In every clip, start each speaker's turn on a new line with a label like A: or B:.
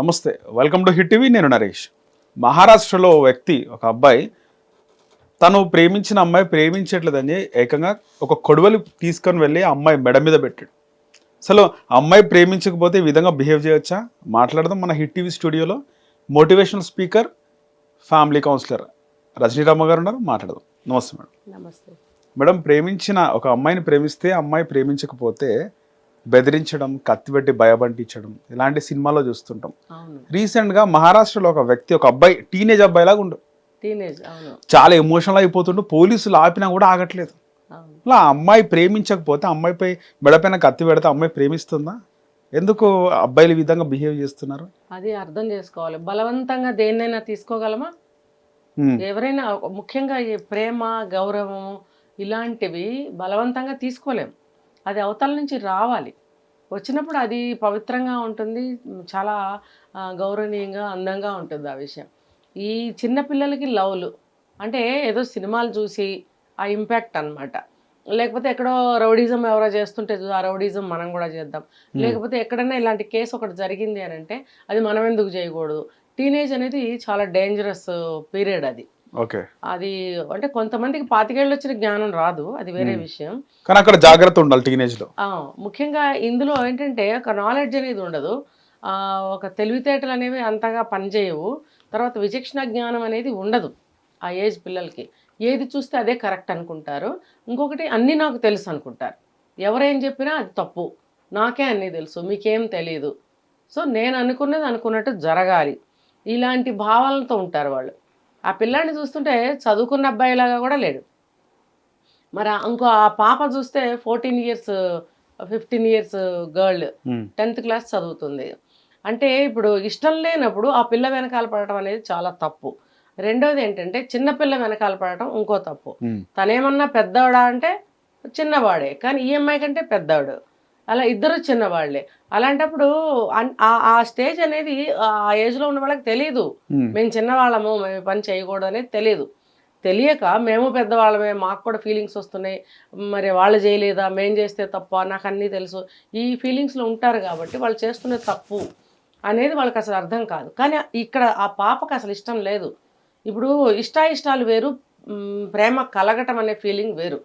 A: నమస్తే welcome to hit TV నేను నరేష్. మహారాష్ట్రలో ఓ వ్యక్తి ఒక అబ్బాయి తను ప్రేమించిన అమ్మాయి ప్రేమించట్లేదని ఏకంగా ఒక కొడవలి తీసుకొని వెళ్ళి అమ్మాయి మెడ మీద పెట్టాడు. అసలు అమ్మాయి ప్రేమించకపోతే ఈ విధంగా బిహేవ్ చేయొచ్చా? మాట్లాడదాం మన హిట్ టీవీ స్టూడియోలో. Motivational speaker family counsellor Rajanirama గారు ఉన్నారు. మాట్లాడదాం. నమస్తే మేడం.
B: నమస్తే.
A: మేడం ప్రేమించిన ఒక అమ్మాయిని ప్రేమిస్తే అమ్మాయి ప్రేమించకపోతే బెదిరించడం కత్తిపెట్టి భయపట్టించడం ఇలాంటి సినిమాలో చూస్తుంటాం.
B: అవును.
A: రీసెంట్గా మహారాష్ట్రలో ఒక వ్యక్తి ఒక అబ్బాయి టీనేజ్ అబ్బాయి లాగా ఉండు. చాలా ఎమోషనల్ అయిపోతుండు. పోలీసులు ఆపినా కూడా ఆగట్లేదు. అలా అమ్మాయి ప్రేమించకపోతే అమ్మాయిపై మెడపైన కత్తి పెడితే అమ్మాయి ప్రేమిస్తుందా? ఎందుకు అబ్బాయిలు విధంగా బిహేవ్ చేస్తున్నారు?
B: అది అర్థం చేసుకోవాలి. బలవంతంగా దేన్నైనా తీసుకోగలమా? ఎవరైనా ముఖ్యంగా ఈ ప్రేమ గౌరవం ఇలాంటివి బలవంతంగా తీసుకోలేం. అది అవతల నుంచి రావాలి. వచ్చినప్పుడు అది పవిత్రంగా ఉంటుంది చాలా గౌరవనీయంగా అందంగా ఉంటుంది ఆ విషయం. ఈ చిన్న పిల్లలకి లవ్లు అంటే ఏదో సినిమాలు చూసి ఆ ఇంపాక్ట్ అన్నమాట. లేకపోతే ఎక్కడో రౌడీజం ఎవరో చేస్తుంటే ఆ రౌడీజం మనం కూడా చేద్దాం. లేకపోతే ఎక్కడైనా ఇలాంటి కేసు ఒకటి జరిగింది అని అంటే అది మనం ఎందుకు చేయకూడదు? టీనేజ్ అనేది చాలా డేంజరస్ పీరియడ్ అది.
A: ఓకే.
B: అది అంటే కొంతమందికి పాతికేళ్ళు వచ్చిన జ్ఞానం రాదు అది వేరే విషయం.
A: కానీ అక్కడ జాగ్రత్త ఉండాలి
B: టీనేజ్లో. ముఖ్యంగా ఇందులో ఏంటంటే ఒక నాలెడ్జ్ అనేది ఉండదు. ఆ, ఒక తెలివితేటలు అనేవి అంతగా పనిచేయవు. తర్వాత విచక్షణ జ్ఞానం అనేది ఉండదు ఆ ఏజ్ పిల్లలకి. ఏది చూస్తే అదే కరెక్ట్ అనుకుంటారు. ఇంకొకటి అన్నీ నాకు తెలుసు అనుకుంటారు. ఎవరేం చెప్పినా అది తప్పు. నాకే అన్నీ తెలుసు మీకేం తెలియదు సో నేను అనుకున్నది అనుకున్నట్టు జరగాలి. ఇలాంటి భావాలతో ఉంటారు వాళ్ళు. ఆ పిల్లాడిని చూస్తుంటే చదువుకున్న అబ్బాయిలాగా కూడా లేడు. మరి ఇంకో ఆ పాప చూస్తే fourteen years fifteen years girl tenth class చదువుతుంది. అంటే ఇప్పుడు ఇష్టం లేనప్పుడు ఆ పిల్ల వెనకాల పడటం అనేది చాలా తప్పు. రెండోది ఏంటంటే చిన్న పిల్ల వెనకాల పడటం ఇంకో తప్పు. తనేమన్నా పెద్దవాడా అంటే చిన్నవాడే. కానీ ఈఎంఐ కంటే పెద్దవాడు. అలా ఇద్దరు చిన్నవాళ్ళే అలాంటప్పుడు ఆ- స్టేజ్ అనేది ఆ ఏజ్లో ఉన్న వాళ్ళకి తెలియదు మేము చిన్నవాళ్ళము మేము పని చేయకూడదు అనేది తెలియదు తెలియక మేము పెద్దవాళ్ళమే మాకు కూడా ఫీలింగ్స్ వస్తున్నాయి. మరి వాళ్ళు చేయలేదా మేము చేస్తే తప్ప నాకు అన్నీ తెలుసు. ఈ ఫీలింగ్స్లో ఉంటారు కాబట్టి వాళ్ళు చేస్తున్న తప్పు అనేది వాళ్ళకి అసలు అర్థం కాదు. కానీ ఇక్కడ ఆ పాపకు అసలు ఇష్టం లేదు. ఇప్పుడు ఇష్టాయిష్టాలు వేరు మ్, ప్రేమ కలగటం అనే ఫీలింగ్ వేరు.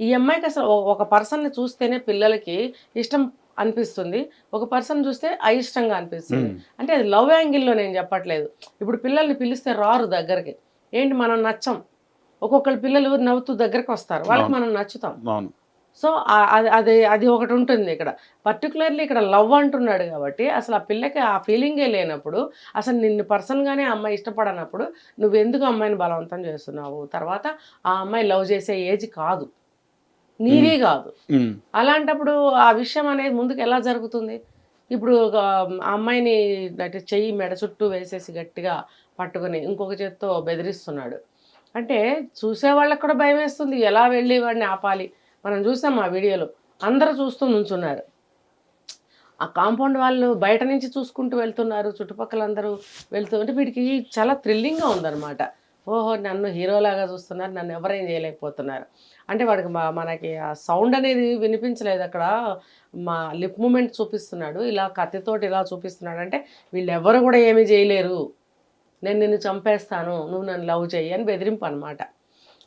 B: ఈ అమ్మాయికి అసలు ఒక పర్సన్ని చూస్తేనే పిల్లలకి ఇష్టం అనిపిస్తుంది. ఒక పర్సన్ చూస్తే అయిష్టంగా అనిపిస్తుంది. అంటే అది లవ్ యాంగిల్లో నేను చెప్పట్లేదు. ఇప్పుడు పిల్లల్ని పిలిస్తే రారు దగ్గరికి. ఏంటి మనం నచ్చం? ఒక్కొక్కరు పిల్లలు నవ్వుతూ దగ్గరికి వస్తారు. వాళ్ళకి మనం నచ్చుతాం. సో అది అది అది ఒకటి ఉంటుంది ఇక్కడ. పర్టికులర్లీ ఇక్కడ లవ్ అంటున్నాడు కాబట్టి అసలు ఆ పిల్లకి ఆ ఫీలింగే లేనప్పుడు అసలు నిన్ను పర్సన్గానే అమ్మాయి ఇష్టపడనప్పుడు నువ్వు ఎందుకు అమ్మాయిని బలవంతం చేస్తున్నావు? తర్వాత ఆ అమ్మాయి లవ్ చేసే ఏజ్ కాదు. నీది కాదు. అలాంటప్పుడు ఆ విషయం అనేది ముందుకు ఎలా జరుగుతుంది? ఇప్పుడు ఒక అమ్మాయిని అంటే చెయ్యి మెడ చుట్టూ వేసేసి గట్టిగా పట్టుకొని ఇంకొక చేత్తో బెదిరిస్తున్నాడు. అంటే చూసే వాళ్ళకి కూడా భయం వేస్తుంది. ఎలా వెళ్ళి వాడిని ఆపాలి? మనం చూసాం ఆ వీడియోలో. అందరూ చూస్తూ నుంచున్నారు. ఆ కాంపౌండ్ వాళ్ళు బయట నుంచి చూసుకుంటూ వెళ్తున్నారు. చుట్టుపక్కల అందరూ వెళ్తూ అంటే వీడికి చాలా థ్రిల్లింగ్గా ఉందన్నమాట. ఓహో నన్ను హీరోలాగా చూస్తున్నారు నన్ను ఎవరేం చేయలేకపోతున్నారు. అంటే వాడికి మా- మనకి ఆ సౌండ్ అనేది వినిపించలేదు అక్కడ. మా లిప్ మూమెంట్ చూపిస్తున్నాడు ఇలా కత్తితోటి ఇలా చూపిస్తున్నాడు. అంటే వీళ్ళెవరు కూడా ఏమీ చేయలేరు. నేను నిన్ను చంపేస్తాను నువ్వు నన్ను లవ్ చెయ్యి అని బెదిరింపు అనమాట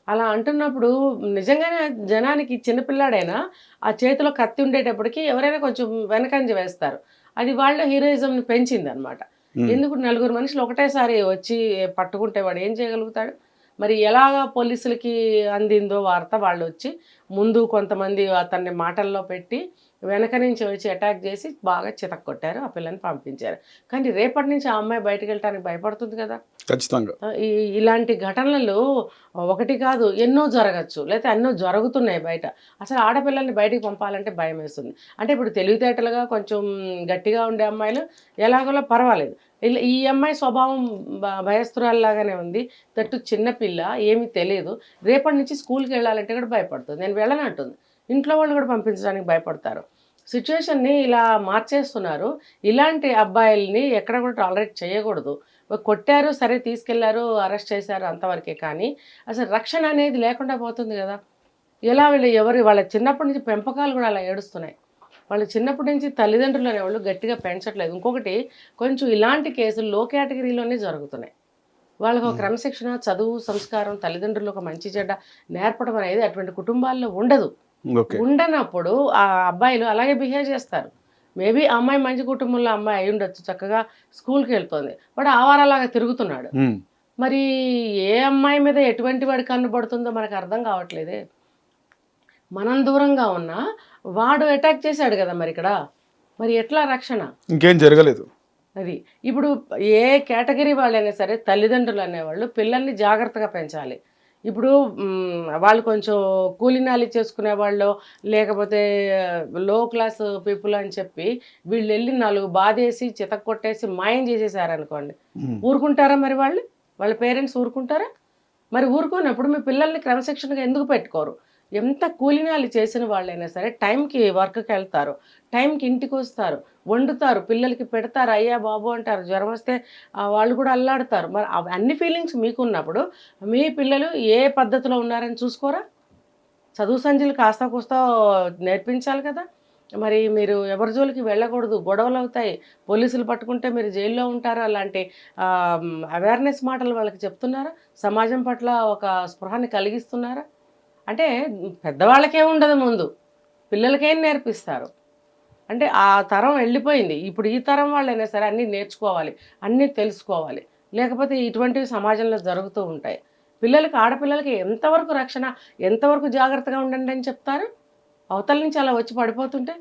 B: అలా అంటున్నప్పుడు నిజంగానే జనానికి చిన్నపిల్లాడైనా ఆ చేతిలో కత్తి ఉండేటప్పటికి ఎవరైనా కొంచెం వెనకంజ వేస్తారు. అది వాళ్ళ హీరోయిజంని పెంచింది అనమాట ఎందుకు నలుగురు మనుషులు ఒకటేసారి వచ్చి పట్టుకుంటే వాడు ఏం చేయగలుగుతాడు? మరి ఎలాగ పోలీసులకి అందిందో వార్త వాళ్ళు వచ్చి ముందు కొంతమంది అతన్ని మాటల్లో పెట్టి వెనక నుంచి వచ్చి అటాక్ చేసి బాగా చితక్కొట్టారు ఆ పిల్లని పంపించారు. కానీ రేపటి నుంచి ఆ అమ్మాయి బయటకు వెళ్ళటానికి భయపడుతుంది కదా.
A: ఖచ్చితంగా.
B: ఇలాంటి ఘటనలు ఒకటి కాదు ఎన్నో జరగచ్చు. లేకపోతే ఎన్నో జరుగుతున్నాయి బయట. అసలు ఆడపిల్లల్ని బయటికి పంపాలంటే భయం వేస్తుంది. అంటే ఇప్పుడు తెలివితేటలుగా కొంచెం గట్టిగా ఉండే అమ్మాయిలు ఎలాగోలా పర్వాలేదు. ఇలా- ఈ అమ్మాయి స్వభావం భయస్తురాల్లాగానే ఉంది. దట్టు చిన్నపిల్ల ఏమీ తెలియదు. రేపటి నుంచి స్కూల్కి వెళ్ళాలంటే కూడా భయపడుతుంది. నేను వెళ్ళనంటుంది ఇంట్లో వాళ్ళు కూడా పంపించడానికి భయపడతారు. సిచ్యువేషన్ని ఇలా మార్చేస్తున్నారు. ఇలాంటి అబ్బాయిల్ని ఎక్కడ కూడా టాలరేట్ చేయకూడదు. కొట్టారు సరే తీసుకెళ్ళారు అరెస్ట్ చేశారు అంతవరకే కానీ అసలు రక్షణ అనేది లేకుండా పోతుంది కదా. ఎలా వీళ్ళు ఎవరు వాళ్ళ చిన్నప్పటి నుంచి పెంపకాలు కూడా అలా ఏడుస్తున్నాయి. వాళ్ళు చిన్నప్పటి నుంచి తల్లిదండ్రులు అనేవాళ్ళు గట్టిగా పెంచట్లేదు. ఇంకొకటి కొంచెం ఇలాంటి కేసులు లో కేటగిరీలోనే జరుగుతున్నాయి. వాళ్ళకి ఒక క్రమశిక్షణ చదువు సంస్కారం తల్లిదండ్రులు ఒక మంచి చెడ్డ నేర్పడం అనేది అటువంటి కుటుంబాల్లో ఉండదు. ఉండనప్పుడు ఆ అబ్బాయిలు అలాగే బిహేవ్ చేస్తారు. మేబీ అమ్మాయి మంచి కుటుంబంలో అమ్మాయి అయి ఉండొచ్చు చక్కగా స్కూల్కి వెళ్తుంది వాడు ఆవారాలాగా తిరుగుతున్నాడు. మరి ఏ అమ్మాయి మీద ఎటువంటి వాడి కన్ను పడుతుందో మనకు అర్థం కావట్లేదే. మనం దూరంగా ఉన్నా వాడు అటాక్ చేశాడు కదా మరి ఇక్కడ. మరి ఎట్లా రక్షణ?
A: ఇంకేం జరగలేదు.
B: అది ఇప్పుడు ఏ కేటగిరీ వాళ్ళైనా సరే తల్లిదండ్రులు అనేవాళ్ళు పిల్లల్ని జాగ్రత్తగా పెంచాలి. ఇప్పుడు వాళ్ళు కొంచెం కూలినాలి చేసుకునే వాళ్ళు లేకపోతే లో క్లాస్ పీపుల్ అని చెప్పి వీళ్ళు వెళ్ళి నాలుగు బాధేసి చితక్ కొట్టేసి మాయం చేసేసారనుకోండి. ఊరుకుంటారా మరి వాళ్ళు? వాళ్ళ పేరెంట్స్ ఊరుకుంటారా? మరి ఊరుకోనప్పుడు మీ పిల్లల్ని క్రమశిక్షణగా ఎందుకు పెట్టుకోరు? ఎంత కూలినాలు చేసిన వాళ్ళైనా సరే టైంకి వర్క్కి వెళ్తారు టైంకి ఇంటికి వస్తారు వండుతారు పిల్లలకి పెడతారు అయ్యా బాబు అంటారు జ్వరం వస్తే వాళ్ళు కూడా అల్లాడతారు. మరి అవి అన్ని ఫీలింగ్స్ మీకున్నప్పుడు మీ పిల్లలు ఏ పద్ధతిలో ఉన్నారని చూసుకోరా? చదువు సంజలు కాస్త కూస్తా నేర్పించాలి కదా. మరి మీరు ఎవరి జోలికి వెళ్ళకూడదు గొడవలు అవుతాయి పోలీసులు పట్టుకుంటే మీరు జైల్లో ఉంటారా అలాంటి అవేర్నెస్ మాటలు వాళ్ళకి చెప్తున్నారా? సమాజం పట్ల ఒక స్పృహాన్ని కలిగిస్తున్నారా? అంటే పెద్దవాళ్ళకే ఉండదు ముందు. పిల్లలకేం నేర్పిస్తారు? అంటే ఆ తరం వెళ్ళిపోయింది. ఇప్పుడు ఈ తరం వాళ్ళైనా సరే అన్నీ నేర్చుకోవాలి అన్నీ తెలుసుకోవాలి. లేకపోతే ఇటువంటివి సమాజంలో జరుగుతూ ఉంటాయి. పిల్లలకి ఆడపిల్లలకి ఎంతవరకు రక్షణ ఎంతవరకు జాగ్రత్తగా ఉండండి అని చెప్తారు? అవతల నుంచి అలా వచ్చి పడిపోతుంటే?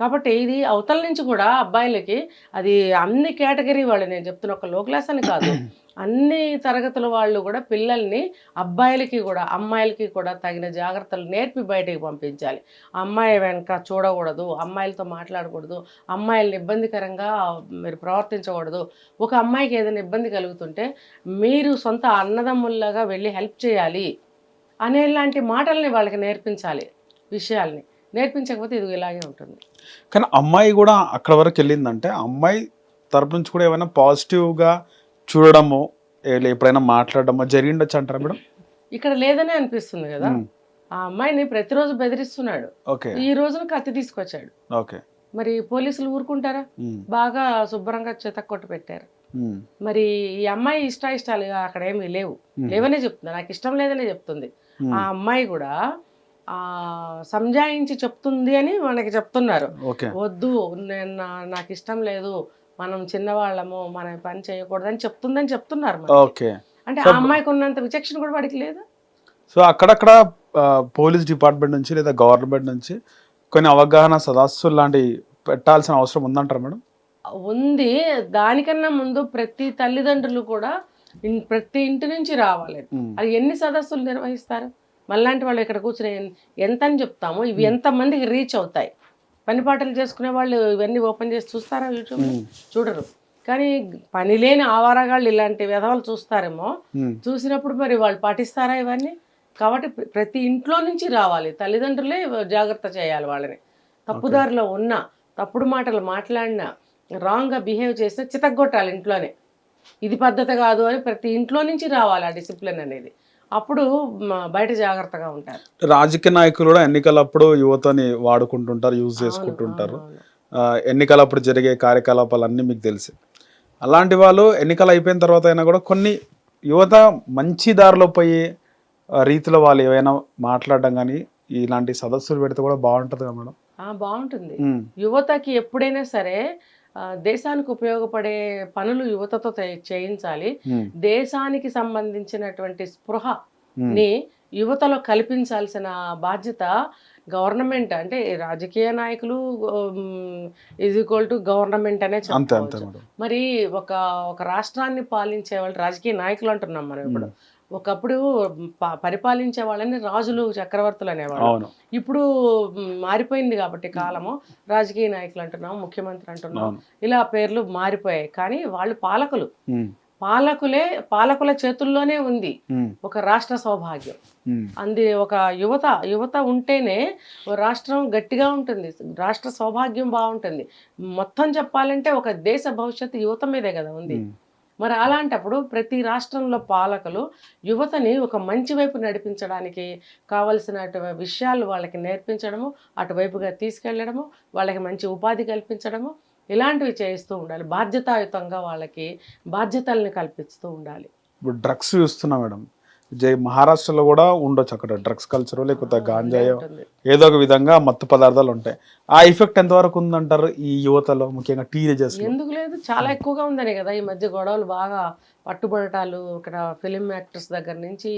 B: కాబట్టి ఇది అవతల నుంచి కూడా అబ్బాయిలకి అది అన్ని కేటగిరీ వాళ్ళు నేను చెప్తున్న ఒక లో క్లాస్ అని కాదు. అన్ని తరగతుల వాళ్ళు కూడా పిల్లల్ని అబ్బాయిలకి కూడా అమ్మాయిలకి కూడా తగిన జాగ్రత్తలు నేర్పి బయటికి పంపించాలి. అమ్మాయి వెనక చూడకూడదు అమ్మాయిలతో మాట్లాడకూడదు అమ్మాయిలను ఇబ్బందికరంగా మీరు ప్రవర్తించకూడదు. ఒక అమ్మాయికి ఏదైనా ఇబ్బంది కలుగుతుంటే మీరు సొంత అన్నదమ్ముల్లాగా వెళ్ళి హెల్ప్ చేయాలి అనేలాంటి మాటల్ని వాళ్ళకి నేర్పించాలి విషయాల్ని. నేర్పించకపోతే ఇది ఇలాగే ఉంటుంది.
A: కానీ అమ్మాయి కూడా అక్కడ వరకు వెళ్ళిందంటే అమ్మాయి తరపు నుంచి కూడా ఏమైనా పాజిటివ్గా చూడడము ఎప్పుడైనా మాట్లాడడమో జరిగిండొచ్చు అంటారా మేడం?
B: ఇక్కడ లేదనే అనిపిస్తుంది కదా. ఆ అమ్మాయిని ప్రతిరోజు బెదిరిస్తున్నాడు. ఈ రోజున కత్తి తీసుకొచ్చాడు.
A: ఓకే.
B: మరి పోలీసులు ఊరుకుంటారా. బాగా శుభ్రంగా చెతక్కొట్టు పెట్టారు.
A: ఉమ్.
B: మరి ఈ అమ్మాయి ఇష్ట ఇష్టాలు అక్కడ ఏమీ లేవు. లేవనే చెప్తుంది. నాకు ఇష్టం లేదనే చెప్తుంది. ఆ అమ్మాయి కూడా ఆ సంజాయించి చెప్తుంది అని మనకి చెప్తున్నారు.
A: ఓకే.
B: వద్దు నేను నాకు ఇష్టం లేదు. మనం చిన్నవాళ్ళము మన పని చేయకూడదని చెప్తుందని చెప్తున్నారు.
A: ఓకే.
B: అంటే ఆ అమ్మాయికి ఉన్నంత విచక్షణ కూడా వాడికి లేదు?
A: సో అక్కడక్కడ పోలీస్ డిపార్ట్మెంట్ నుంచి లేదా గవర్నమెంట్ నుంచి కొన్ని అవగాహన సదస్సులు లాంటివి పెట్టాల్సిన అవసరం ఉందంటారా మేడం?
B: ఉంది. దానికన్నా ముందు ప్రతి తల్లిదండ్రులు కూడా ప్రతి ఇంటి నుంచి రావాలి. అది ఎన్ని సదస్సులు నిర్వహిస్తారు? మళ్ళాంటి వాళ్ళు ఇక్కడ కూర్చుని ఎంత అని చెప్తాము? ఇవి ఎంత మందికి రీచ్ అవుతాయి? పని పాటలు చేసుకునే వాళ్ళు ఇవన్నీ ఓపెన్ చేసి చూస్తారా యూట్యూబ్. చూడరు. కానీ పని లేని ఆవారగాళ్ళు ఇలాంటి విధవలు చూస్తారేమో. చూసినప్పుడు మరి వాళ్ళు పాటిస్తారా ఇవన్నీ? కాబట్టి ప్ర- ప్రతి ఇంట్లో నుంచి రావాలి. తల్లిదండ్రులే జాగ్రత్త చేయాలి వాళ్ళని. తప్పుదారిలో ఉన్నా తప్పుడు మాటలు మాట్లాడినా రాంగ్గా బిహేవ్ చేస్తే చితగ్గొట్టాలి ఇంట్లోనే. ఇది పద్ధతి కాదు అని ప్రతి ఇంట్లో నుంచి రావాలి ఆ డిసిప్లిన్ అనేది. అప్పుడు బయట జాగ్రత్తగా ఉంటారు.
A: రాజకీయ నాయకులు కూడా ఎన్నికలప్పుడు యువతని వాడుకుంటుంటారు యూజ్ చేసుకుంటుంటారు. ఎన్నికలప్పుడు జరిగే కార్యకలాపాలు అన్నీ మీకు తెలిసి. అలాంటి వాళ్ళు ఎన్నికలు అయిపోయిన తర్వాత అయినా కూడా కొన్ని యువత మంచి దారిలో పోయి రీతిలో వాళ్ళు ఏవైనా మాట్లాడడం కానీ ఇలాంటి సదస్సులు పెడితే కూడా బాగుంటుంది కదా మేడం?
B: బాగుంటుంది. యువతకి ఎప్పుడైనా సరే దేశానికి ఉపయోగపడే పనులు యువతతో చేయించాలి. దేశానికి సంబంధించినటువంటి స్పృహ ని యువతలో కల్పించాల్సిన బాధ్యత గవర్నమెంట్ అంటే రాజకీయ నాయకులు ఈజ్ ఈక్వల్ టు గవర్నమెంట్ అనే
A: మేడం.
B: మరి ఒక ఒక రాష్ట్రాన్ని పాలించే వాళ్ళు రాజకీయ నాయకులు అంటున్నాం మనం ఇప్పుడు. ఒకప్పుడు పరిపాలించే వాళ్ళని రాజులు చక్రవర్తులు అనేవాళ్ళు. ఇప్పుడు మారిపోయింది కాబట్టి కాలము. రాజకీయ నాయకులు అంటున్నాం ముఖ్యమంత్రి అంటున్నాం. ఇలా పేర్లు మారిపోయాయి. కానీ వాళ్ళు పాలకులు. పాలకులే పాలకుల చేతుల్లోనే ఉంది ఒక రాష్ట్ర సౌభాగ్యం. అంది ఒక యువత యువత ఉంటేనే రాష్ట్రం గట్టిగా ఉంటుంది. రాష్ట్ర సౌభాగ్యం బాగుంటుంది. మొత్తం చెప్పాలంటే ఒక దేశ భవిష్యత్తు యువత మీదే కదా ఉంది. మరి అలాంటప్పుడు ప్రతి రాష్ట్రంలో పాలకులు యువతని ఒక మంచి వైపు నడిపించడానికి కావలసిన విషయాలు వాళ్ళకి నేర్పించడము అటువైపుగా తీసుకెళ్ళడము వాళ్ళకి మంచి ఉపాధి కల్పించడము ఇలాంటివి చేయిస్తూ ఉండాలి. బాధ్యతాయుతంగా వాళ్ళకి బాధ్యతల్ని కల్పిస్తూ ఉండాలి.
A: ఇప్పుడు డ్రగ్స్ చూస్తున్నా మేడం. జై మహారాష్ట్రలో కూడా ఉండొచ్చు అక్కడ. డ్రగ్స్ కల్చర్ లేకపోతే గాంజాయో. ఏదో ఒక విధంగా మత్తు పదార్థాలు ఉంటాయి. ఆ ఎఫెక్ట్ ఎంతవరకు ఉందంటారు ఈ యువతలో ముఖ్యంగా టీనేజర్స్
B: ఎందుకు లేదు? చాలా ఎక్కువగా ఉందని కదా ఈ మధ్య గొడవలు బాగా పట్టుబడటాలు. ఇక్కడ ఫిలిం యాక్టర్స్ దగ్గర నుంచి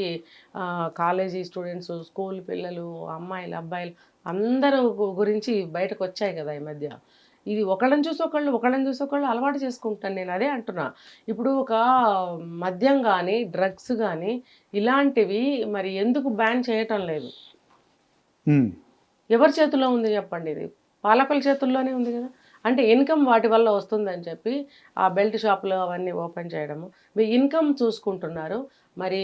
B: కాలేజీ స్టూడెంట్స్ స్కూల్ పిల్లలు అమ్మాయిలు అబ్బాయిలు అందరూ గురించి బయటకు వచ్చాయి కదా ఈ మధ్య. ఇది ఒకళ్ళని చూసి ఒకళ్ళు ఒకళ్ళని చూసి ఒకళ్ళు అలవాటు చేసుకుంటాను నేను. అదే అంటున్నా. ఇప్పుడు ఒక మద్యం కానీ డ్రగ్స్ కానీ ఇలాంటివి మరి ఎందుకు బ్యాన్ చేయటం లేదు? ఎవరి చేతిలో ఉంది చెప్పండి ఇది? పాలకుల చేతుల్లోనే ఉంది కదా. అంటే ఇన్కమ్ వాటి వల్ల వస్తుందని చెప్పి ఆ బెల్ట్ షాపులు అవన్నీ ఓపెన్ చేయడము. మీ ఇన్కమ్ చూసుకుంటున్నారు. మరి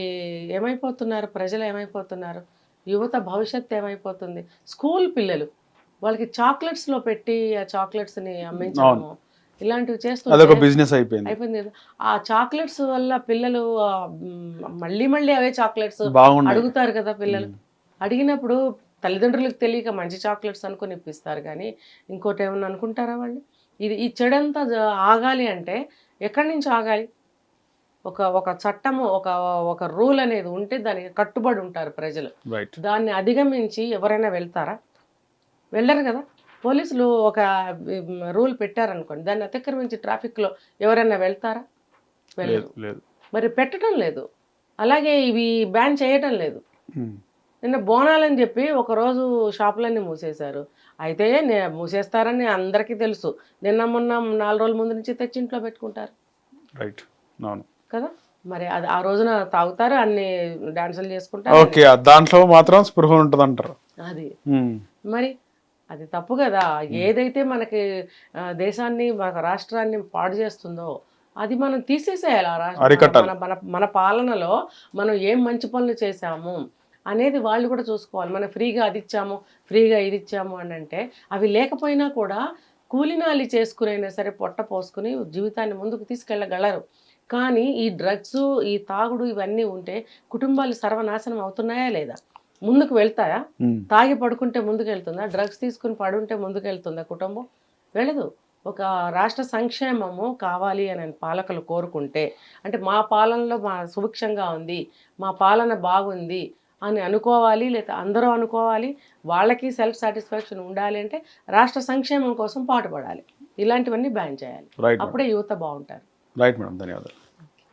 B: ఏమైపోతున్నారు? ప్రజలు ఏమైపోతున్నారు? యువత భవిష్యత్తు ఏమైపోతుంది? స్కూల్ పిల్లలు వాళ్ళకి చాక్లెట్స్లో పెట్టి ఆ చాక్లెట్స్ని అమ్మించడము ఇలాంటివి
A: అదొక
B: చేస్తుంటే
A: బిజినెస్ అయిపోయింది.
B: అయిపోయింది. ఆ చాక్లెట్స్ వల్ల పిల్లలు మళ్ళీ మళ్ళీ అవే చాక్లెట్స్ అడుగుతారు కదా పిల్లలు. అడిగినప్పుడు తల్లిదండ్రులకు తెలియక మంచి చాక్లెట్స్ అనుకుని ఇప్పిస్తారు కానీ ఇంకోటి ఏమన్నా అనుకుంటారా వాళ్ళు? ఇది ఈ చెడంతా ఆగాలి అంటే ఎక్కడి నుంచి ఆగాలి? ఒక ఒక చట్టము ఒక ఒక రూల్ అనేది ఉంటే దానికి కట్టుబడి ఉంటారు ప్రజలు. దాన్ని అధిగమించి ఎవరైనా వెళ్తారా? వెళ్ళరు కదా. పోలీసులు ఒక రూల్ పెట్టారనుకోండి దాన్ని అతిక్రమించి ట్రాఫిక్లో ఎవరైనా వెళ్తారా? వెళ్ళరు. మరి పెట్టడం లేదు. అలాగే ఇవి బ్యాన్ చేయటం లేదు. నిన్న బోనాలని చెప్పి ఒకరోజు షాపులన్నీ మూసేశారు. అయితే నే మూసేస్తారని అందరికీ తెలుసు. నిన్న మొన్న నాలుగు రోజుల ముందు నుంచి తెచ్చి ఇంట్లో పెట్టుకుంటారు.
A: రైట్.
B: కదా? మరి అది ఆ రోజున తాగుతారు అన్ని డాన్సులు చేసుకుంటారు.
A: ఓకే. దాంట్లో మాత్రం స్పృహ ఉంటుంది అంటారు
B: అది మరి అది తప్పు కదా. ఏదైతే మనకి దేశాన్ని మన రాష్ట్రాన్ని పాడు చేస్తుందో అది మనం తీసేసేయాలి ఆ రాష్ట్ర. మన మన మన పాలనలో మనం ఏం మంచి పనులు చేశాము అనేది వాళ్ళు కూడా చూసుకోవాలి. మనం ఫ్రీగా అది ఇచ్చాము ఫ్రీగా ఇది ఇచ్చాము అని అంటే అవి లేకపోయినా కూడా కూలినాలి చేసుకునైనా సరే పొట్ట పోసుకుని జీవితాన్ని ముందుకు తీసుకెళ్ళగలరు. కానీ ఈ డ్రగ్స్ ఈ తాగుడు ఇవన్నీ ఉంటే కుటుంబాలు సర్వనాశనం అవుతున్నాయా లేదా? ముందుకు వెళ్తాయా. తాగి పడుకుంటే ముందుకు వెళ్తుందా? డ్రగ్స్ తీసుకుని పడుంటే ముందుకు వెళ్తుందా కుటుంబం? వెళ్ళదు. ఒక రాష్ట్ర సంక్షేమము కావాలి అని పాలకులు కోరుకుంటే అంటే మా పాలనలో మా సుభిక్షంగా ఉంది మా పాలన బాగుంది అని అనుకోవాలి లేదా అందరూ అనుకోవాలి వాళ్ళకి సెల్ఫ్ సాటిస్ఫాక్షన్ ఉండాలి అంటే రాష్ట్ర సంక్షేమం కోసం పాటుపడాలి. ఇలాంటివన్నీ బ్యాన్ చేయాలి. అప్పుడే యువత బాగుంటారు.
A: రైట్ మేడం ధన్యవాదాలు.